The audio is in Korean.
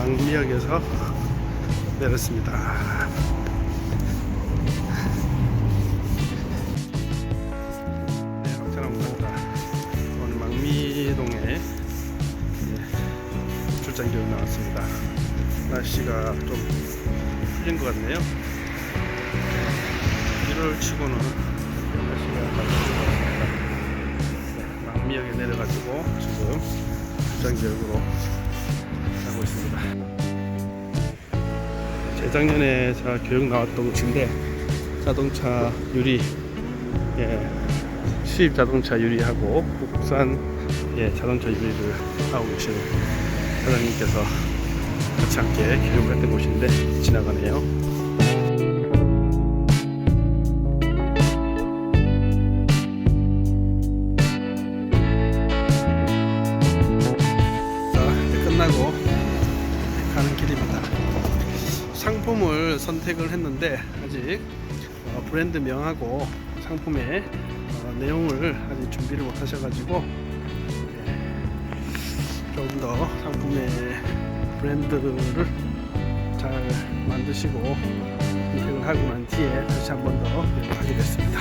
망미역에서 내렸습니다. 네, 박찬호입니다. 오늘 망미동에 예, 출장 교육 나왔습니다. 날씨가 좀 풀린 것 같네요. 1월 치고는 날씨가 많이 좋은 것 같습니다. 네, 망미역에 내려가지고 지금 출장 교육으로 가고 있습니다. 재작년에 제가 교육 나왔던 곳인데 자동차 유리 예, 수입 자동차 유리하고 국산 예, 자동차 유리를 하고 계신 사장님께서 같이 함께 교육을 했던 곳인데 지나가네요. 끝나고 가는 길입니다. 상품을 선택을 했는데 아직 어, 브랜드명하고 상품의 어, 내용을 아직 준비를 못 하셔가지고 예, 조금 더 상품의 브랜드를 잘 만드시고 선택을 하고 난 뒤에 다시 한 번 더 연락하게 됐습니다.